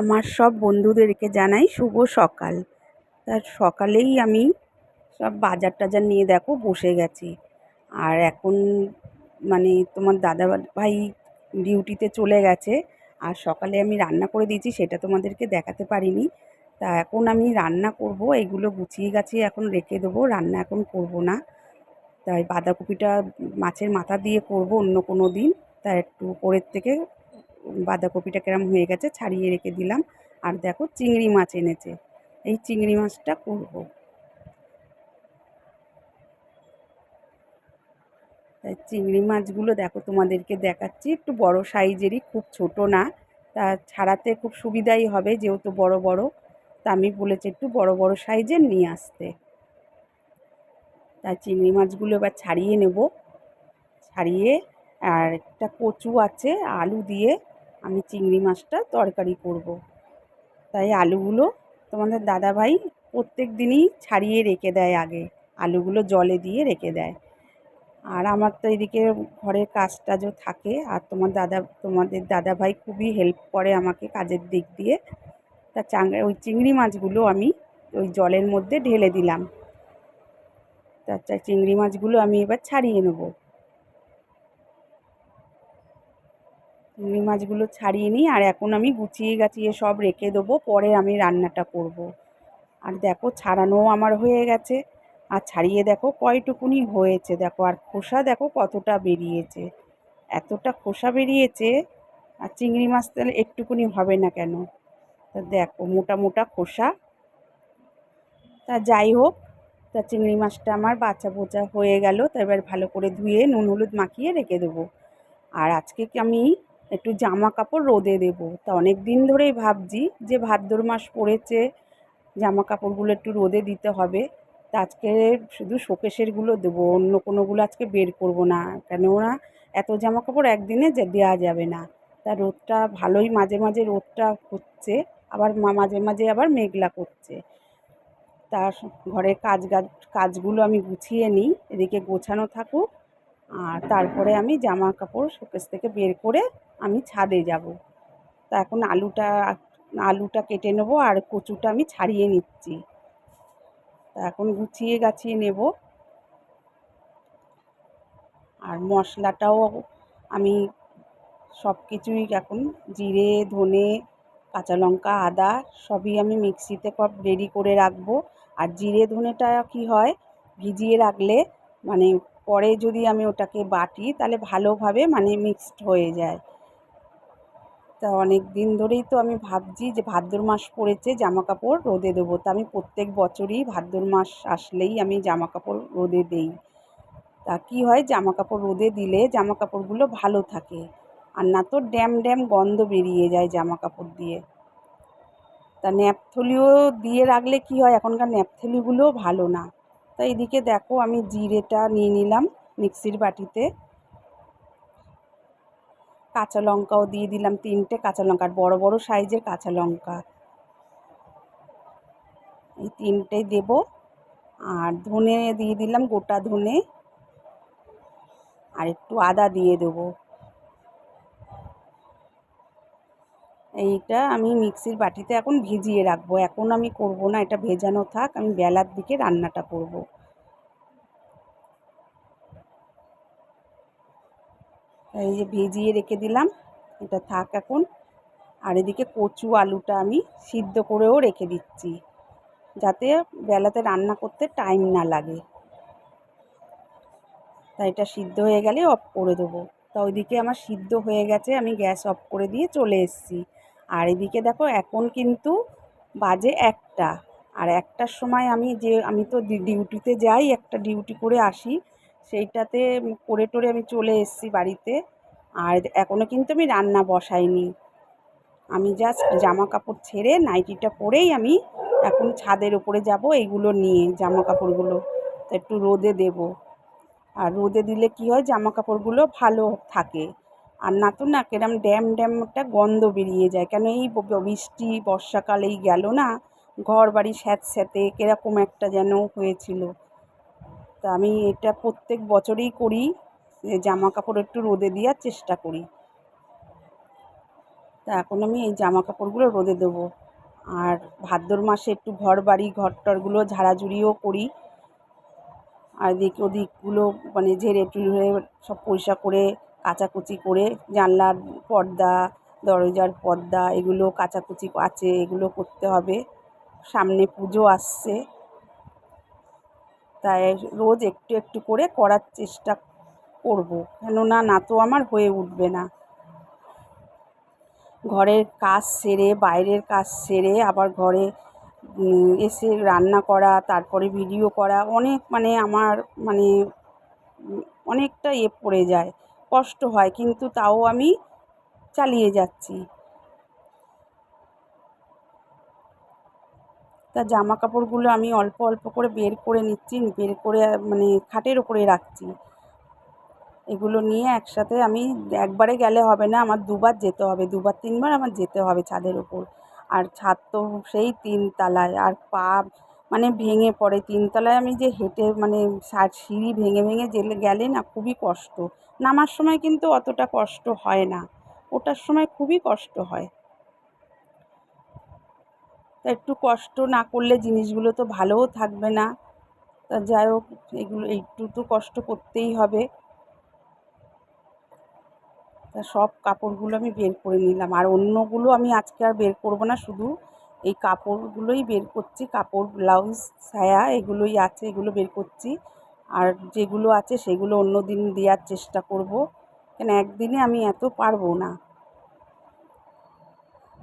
আমার সব বন্ধুদেরকে জানাই শুভ সকাল। তার সকালেই আমি সব বাজার টাজার নিয়ে দেখো বসে গেছি। আর এখন মানে তোমার দাদা ভাই ডিউটিতে চলে গেছে। আর সকালে আমি রান্না করে দিয়েছি, সেটা তোমাদেরকে দেখাতে পারিনি। তা এখন আমি রান্না করব, এগুলো গুছিয়ে গাছিয়ে এখন রেখে দেবো, রান্না এখন করব না। তাই বাঁধাকপিটা মাছের মাথা দিয়ে করব অন্য কোনো দিন। তা একটু উপরের থেকে বাঁধাকপিটা কেরম হয়ে গেছে, ছাড়িয়ে রেখে দিলাম। আর দেখো চিংড়ি মাছ এনেছে। এই চিংড়ি মাছটা করব। তাই চিংড়ি মাছগুলো দেখো তোমাদেরকে দেখাচ্ছি। একটু বড় সাইজেরই, খুব ছোট না। তা ছাড়াতে খুব সুবিধাই হবে, যেহেতু বড় বড়। তা আমি বলেছি একটু বড় বড় সাইজের নিয়ে আসতে। তা চিংড়ি মাছগুলো এবার ছাড়িয়ে নেব। ছাড়িয়ে আর একটা কচু আছে, আলু দিয়ে আমি চিংড়ি মাছটা তরকারি করব। তাই আলুগুলো তোমাদের দাদাভাই প্রত্যেক দিনই ছাড়িয়ে রেখে দেয় আগে। আলুগুলো জলে দিয়ে রেখে দেয়। আর আমার তো এদিকে ঘরের কাজ টাজও থাকে। আর তোমার দাদা, তোমাদের দাদাভাই খুবই হেল্প করে আমাকে কাজের দিক দিয়ে। তা চাংড়া ওই চিংড়ি মাছগুলো আমি ওই জলের মধ্যে ঢেলে দিলাম। তা চিংড়ি মাছগুলো আমি এবার ছাড়িয়ে নেব। চিংড়ি মাছগুলো ছাড়িয়ে নিই, আর এখন আমি গুছিয়ে গাছিয়ে সব রেখে দেবো, পরে আমি রান্নাটা করব। আর দেখো ছাড়ানোও আমার হয়ে গেছে। আর ছাড়িয়ে দেখো কয়টুকুনি হয়েছে, দেখো আর খোসা দেখো কতটা বেরিয়েছে। এতটা খোসা বেরিয়েছে, আর চিংড়ি মাছ তাহলে একটুকুনি হবে না কেন? তা দেখো মোটা মোটা খোসা। তা যাই হোক, তা চিংড়ি মাছটা আমার বাচ্চা বোচা হয়ে গেল, তা এবার ভালো করে ধুয়ে নুন হলুদ মাখিয়ে রেখে দেবো। আর আজকে আমি একটু জামা কাপড় রোদে দেবো। তা অনেক দিন ধরেই ভাবছি যে ভাদ্র মাস পড়েছে জামা কাপড়গুলো একটু রোদে দিতে হবে। তা আজকে শুধু শোকেশেরগুলো দেবো, অন্য কোনোগুলো আজকে বের করব না। কেননা এত জামা কাপড় একদিনে যে দেওয়া যাবে না। তা রোদটা ভালোই মাঝে মাঝে রোদটা হচ্ছে, আবার মাঝে মাঝে আবার মেঘলা করছে। তা ঘরের কাজ কাজগুলো আমি গুছিয়ে নিই, এদিকে গোছানো থাকুক। আর তারপরে আমি জামা কাপড় শোকেস থেকে বের করে আমি ছাদে যাব। তা এখন আলুটা আলুটা কেটে নেব আর কচুটা আমি ছাড়িয়ে নিচ্ছি। তা এখন গুছিয়ে গাছিয়ে নেব। আর মশলাটাও আমি সব কিছুই এখন জিরে, ধনে, কাঁচা লঙ্কা, আদা সবই আমি মিক্সিতে সব রেডি করে রাখব। আর জিরে, ধনেটা কি হয়, ভিজিয়ে রাখলে মানে পরে যদি আমি ওটাকে বাটি, তাহলে ভালোভাবে মানে মিক্সড হয়ে যায়। তা অনেক দিন ধরেই তো আমি ভাবছি যে ভাদ্র মাস পড়েছে জামা কাপড় রোদে দেবো। তা আমি প্রত্যেক বছরই ভাদ্র মাস আসলেই আমি জামা কাপড় রোদে দেই। তা কী হয় জামা কাপড় রোদে দিলে জামা কাপড়গুলো ভালো থাকে। আর না তো ড্যাম ড্যাম গন্ধ বেরিয়ে যায় জামা কাপড় দিয়ে। তা ন্যাপথলিও দিয়ে রাখলে কী হয়, এখনকার ন্যাপথলিগুলোও ভালো না। তা এদিকে দেখো আমি জিরেটা নিয়ে নিলাম মিক্সির বাটিতে। কাঁচা লঙ্কাও দিয়ে দিলাম তিনটে কাঁচা লঙ্কা আর বড়ো বড়ো সাইজের কাঁচা লঙ্কা। এই তিনটেই দেব। আর ধনে দিয়ে দিলাম গোটা ধনে। আর একটু আদা দিয়ে দেবো। এইটা আমি মিক্সির বাটিতে এখন ভিজিয়ে রাখব। এখন আমি করব না, এটা ভেজানো থাক, আমি বেলার দিকে রান্নাটা করব। এই যে ভিজিয়ে রেখে দিলাম, এটা থাক এখন। আর এদিকে কচু আলুটা আমি সিদ্ধ করেও রেখে দিচ্ছি, যাতে বেলাতে রান্না করতে টাইম না লাগে। তাই এটা সিদ্ধ হয়ে গেলে অফ করে দেবো। তা ওইদিকে আমার সিদ্ধ হয়ে গেছে, আমি গ্যাস অফ করে দিয়ে চলে এসেছি। আর এদিকে দেখো এখন কিন্তু বাজে একটা। আর একটার সময় আমি যে, আমি তো ডিউটিতে যাই, একটা ডিউটি করে আসি, সেইটাতে করে টোরে আমি চলে এসেছি বাড়িতে। আর এখনও কিন্তু আমি রান্না বসাইনি। আমি জাস্ট জামা কাপড় ছেড়ে নাইটিটা পরেই আমি এখন ছাদের ওপরে যাব এইগুলো নিয়ে জামা কাপড়গুলো একটু রোদে দেব। আর রোদে দিলে কী হয় জামা কাপড়গুলো ভালো থাকে। আর না তো না কিরম ড্যাম ড্যাম একটা গন্ধ বেরিয়ে যায়। কেন এই বৃষ্টি বর্ষাকাল এই গেল না? ঘর বাড়ি স্যাঁত স্যাঁতে কীরকম একটা যেন হয়েছিল। তা আমি এটা প্রত্যেক বছরেই করি জামা কাপড় একটু রোদে দেওয়ার চেষ্টা করি। তা এখন আমি এই জামা কাপড়গুলো রোদে দেবো। আর ভাদ্র মাসে একটু ঘর বাড়ি ঘর টরগুলো ঝাড়াঝুড়িও করি। আর এদিক ওদিকগুলো মানে ঝেড়ে টুড়ে সব পরিষ্কার করে কাচাকুচি করে জানলার পর্দা, দরজার পর্দা, এগুলো কাচাকুচি আছে, এগুলো করতে হবে। সামনে পুজো আসছে। তাই রোজ একটু একটু করে করার চেষ্টা করব। কেননা না তো আমার হয়ে উঠবে না। ঘরের কাজ সেরে, বাইরের কাজ সেরে, আবার ঘরে এসে রান্না করা, তারপরে ভিডিও করা, অনেক মানে আমার মানে অনেকটা ইয়ে পড়ে যায়। কষ্ট হয়, কিন্তু তাও আমি চালিয়ে যাচ্ছি। তা জামা কাপড়গুলো আমি অল্প অল্প করে বের করে নিচ্ছি, বের করে মানে খাটের ওপরে রাখছি। এগুলো নিয়ে একসাথে আমি একবারে গেলে হবে না, আমার দুবার যেতে হবে, দুবার তিনবার আমার যেতে হবে ছাদের ওপর। আর ছাদ তো সেই তিনতলায়, আর পা মানে ভেঙে পড়ে। তিনতলায় আমি যে হেঁটে মানে সিঁড়ি ভেঙে ভেঙে গেলে না খুবই কষ্ট। নামার সময় কিন্তু অতটা কষ্ট হয় না। ওটার সময় খুবই কষ্ট হয়। তা একটু কষ্ট না করলে জিনিসগুলো তো ভালোও থাকবে না। তা যাই হোক, এগুলো একটু তো কষ্ট করতেই হবে। তা সব কাপড়গুলো আমি বের করে নিলাম। আর অন্যগুলো আমি আজকে আর বের করব না, শুধু এই কাপড়গুলোই বের করছি। কাপড়, ব্লাউজ সায়া এগুলোই আছে, এগুলো বের করছি। আর যেগুলো আছে সেগুলো অন্য দিন দেওয়ার চেষ্টা করব। কেন একদিনে আমি এত পারব না।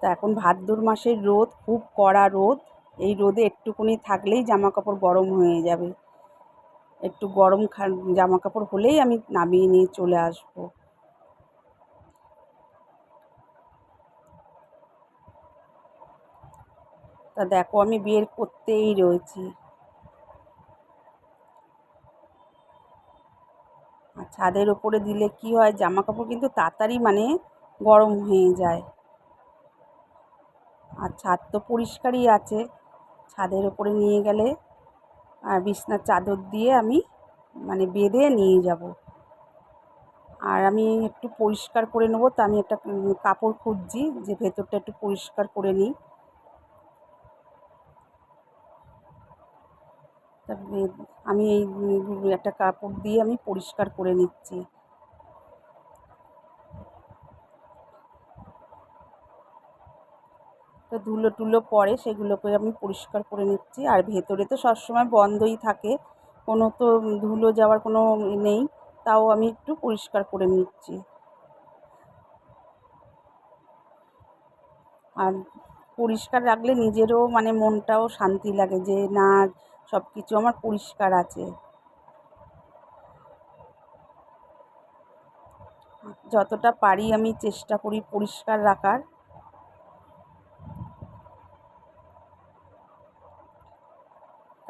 তা এখন ভাদ্র মাসের রোদ, খুব কড়া রোদ। এই রোদে একটুকুনি থাকলেই জামা কাপড় গরম হয়ে যাবে। একটু গরম জামা কাপড় হলেই আমি নামিয়ে নিয়ে চলে আসব। তা দেখো আমি বের করতেই রয়েছি। ছাদের ওপরে দিলে কি হয়? জামা কাপড় কিন্তু তাড়াতাড়ি মানে গরম হয়ে যায়। আর ছাদ তো পরিষ্কারই আছে। ছাদের ওপরে নিয়ে গেলে আর বিছনার চাদর দিয়ে আমি মানে বেঁধে নিয়ে যাব। আর আমি একটু পরিষ্কার করে নেব। তা আমি একটা কাপড় খুঁজছি যে ভেতরটা একটু পরিষ্কার করে নিই। তা আমি এই একটা কাপড় দিয়ে আমি পরিষ্কার করে নিচ্ছি। তো ধুলো টুলো পরে সেগুলোকে আমি পরিষ্কার করে নিচ্ছি। আর ভেতরে তো সবসময় বন্ধই থাকে, কোনো তো ধুলো যাওয়ার কোনো নেই, তাও আমি একটু পরিষ্কার করে নিচ্ছি। আর পরিষ্কার রাখলে নিজেরও মানে মনটাও শান্তি লাগে যে, না সব কিছু আমার পরিষ্কার আছে। যতটা পারি আমি চেষ্টা করি পরিষ্কার রাখার।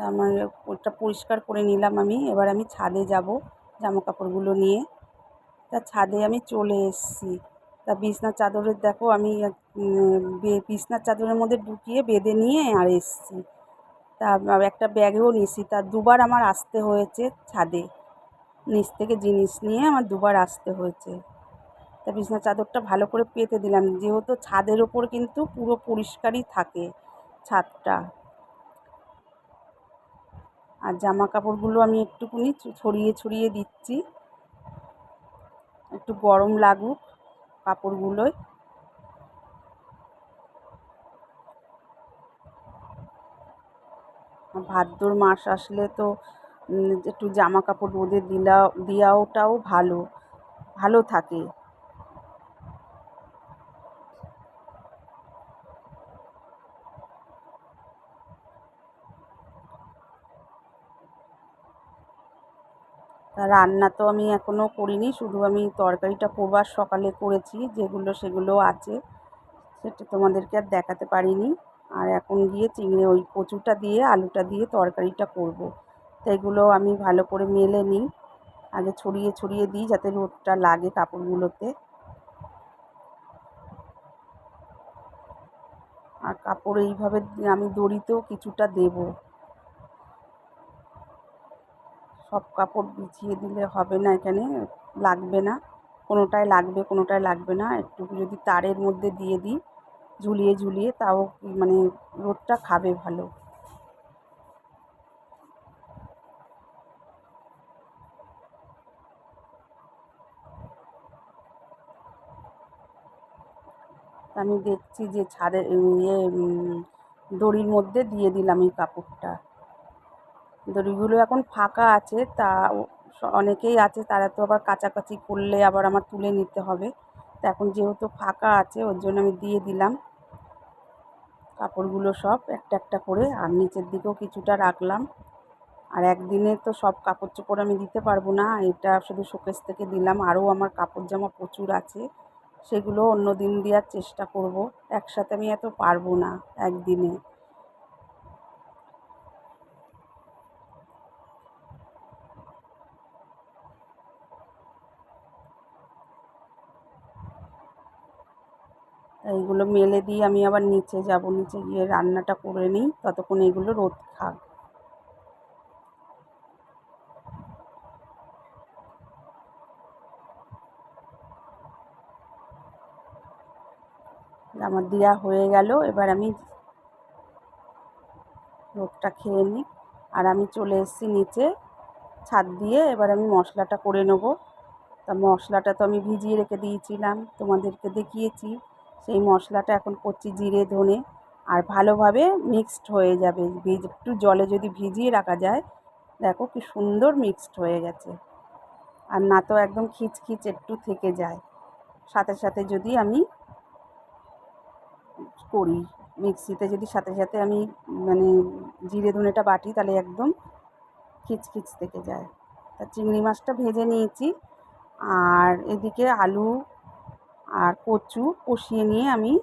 আমার ওটা পরিষ্কার করে নিলাম আমি। এবার আমি ছাদে যাব জামা কাপড়গুলো নিয়ে। তা ছাদে আমি চলে এসেছি। তা বিছনার চাদরের দেখো আমি বিছনার চাদরের মধ্যে ঢুকিয়ে বেঁধে নিয়ে আর এসেছি। তা একটা ব্যাগেও নিয়েছি। তা দুবার আমার আসতে হয়েছে ছাদে। নিচ থেকে জিনিস নিয়ে আমার দুবার আসতে হয়েছে। তা বিছনার চাদরটা ভালো করে পেতে দিলাম। যেহেতু ছাদের ওপর কিন্তু পুরো পরিষ্কারই থাকে ছাদটা। আর জামা কাপড়গুলো আমি একটুকুনি ছড়িয়ে ছড়িয়ে দিচ্ছি। একটু গরম লাগুক কাপড়গুলোয়। ভাদ্র মাস আসলে তো একটু জামা কাপড় রোদে দিলা দেওয়াটাও ভালো ভালো থাকে। রান্না তো আমি এখনও করিনি, শুধু আমি তরকারিটা করবার সকালে করেছি, যেগুলো সেগুলো আছে, সেটা তোমাদেরকে আর দেখাতে পারিনি। আর এখন গিয়ে চিংড়ি, ওই কচুটা দিয়ে, আলুটা দিয়ে তরকারিটা করব। তো এগুলো আমি ভালো করে মেলে নিই। আগে ছড়িয়ে ছড়িয়ে দিই যাতে রোদটা লাগে কাপড়গুলোতে। আর কাপড় এইভাবে আমি দড়িতেও কিছুটা দেবো। সব কাপড় বিছিয়ে দিলে হবে না এখানে, লাগবে না। কোনোটায় লাগবে কোনোটায় লাগবে না। একটু যদি তারের মধ্যে দিয়ে দিই ঝুলিয়ে ঝুলিয়ে তাও মানে রোদটা খাবে ভালো। আমি দেখছি যে ছাদের ইয়ে দড়ির মধ্যে দিয়ে দিলাম এই কাপড়টা। দড়িগুলো এখন ফাঁকা আছে, তা অনেকেই আছে, তারা তো আবার কাচাকাচি করলে আবার আমার তুলে নিতে হবে। তা এখন যেহেতু ফাঁকা আছে, ওর জন্য আমি দিয়ে দিলাম কাপড়গুলো সব একটা একটা করে। আর নিচের দিকেও কিছুটা রাখলাম। আর একদিনে তো সব কাপড় চোপড় আমি দিতে পারব না। এটা শুধু শোকেস থেকে দিলাম। আরও আমার কাপড় জামা প্রচুর আছে। সেগুলো অন্য দিন দেওয়ার চেষ্টা করব। একসাথে আমি এত পারব না একদিনে। এইগুলো মেলে দিয়ে আমি আবার নিচে যাব। নিচে গিয়ে রান্নাটা করে নিই, ততক্ষণ এগুলো রোদ খাক। আমার দেওয়া হয়ে গেল, এবার আমি রোদটা খেয়ে নিই। আর আমি চলে এসেছি নিচে ছাদ দিয়ে, এবার আমি মশলাটা করে নেব। তা মশলাটা তো আমি ভিজিয়ে রেখে দিয়েছিলাম, তোমাদেরকে দেখিয়েছি। সেই মশলাটা এখন করছি জিরে, ধনে আর ভালোভাবে মিক্সড হয়ে যাবে। ভিজ একটু জলে যদি ভিজিয়ে রাখা যায়, দেখো কি সুন্দর মিক্সড হয়ে গেছে। আর না তো একদম খিচখিচ একটু থেকে যায়। সাথে সাথে যদি আমি করি, মিক্সিতে যদি সাথে সাথে আমি মানে জিরে, ধনেটা বাটি, তাহলে একদম খিচখিচ থেকে যায়। তা চিংড়ি মাছটা ভেজে নিয়েছি। আর এদিকে আলু আর কচু কষিয়ে নিয়ে আমি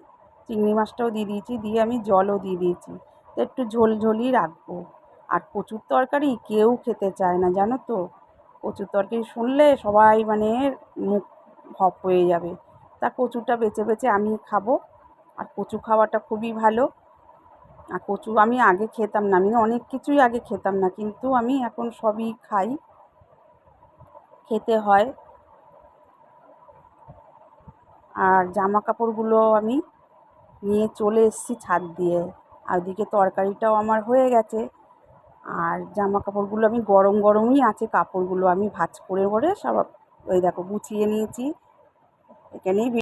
চিংড়ি মাছটাও দিয়ে দিয়েছি, দিয়ে আমি জলও দিয়ে দিয়েছি। একটু ঝোল ঝোলই রাখব। আর কচুর তরকারি কেউ খেতে চায় না, জানো তো? কচুর তরকারি শুনলে সবাই মানে মুখ ভপ হয়ে যাবে। তা কচুটা বেছে বেছে আমি খাব। আর কচু খাওয়াটা খুবই ভালো। আর কচু আমি আগে খেতাম না, আমি অনেক কিছুই আগে খেতাম না, কিন্তু আমি এখন সবই খাই। খেতে হয়। আর জামা কাপড়গুলো আমি নিয়ে চলে এসেছি ছাদ দিয়ে। আর ওদিকে তরকারিটাও আমার হয়ে গেছে। আর জামা কাপড়গুলো আমি গরম গরমই আছে, কাপড়গুলো আমি ভাজ করে করে সব ওই দেখো গুছিয়ে নিয়েছি। এখানেই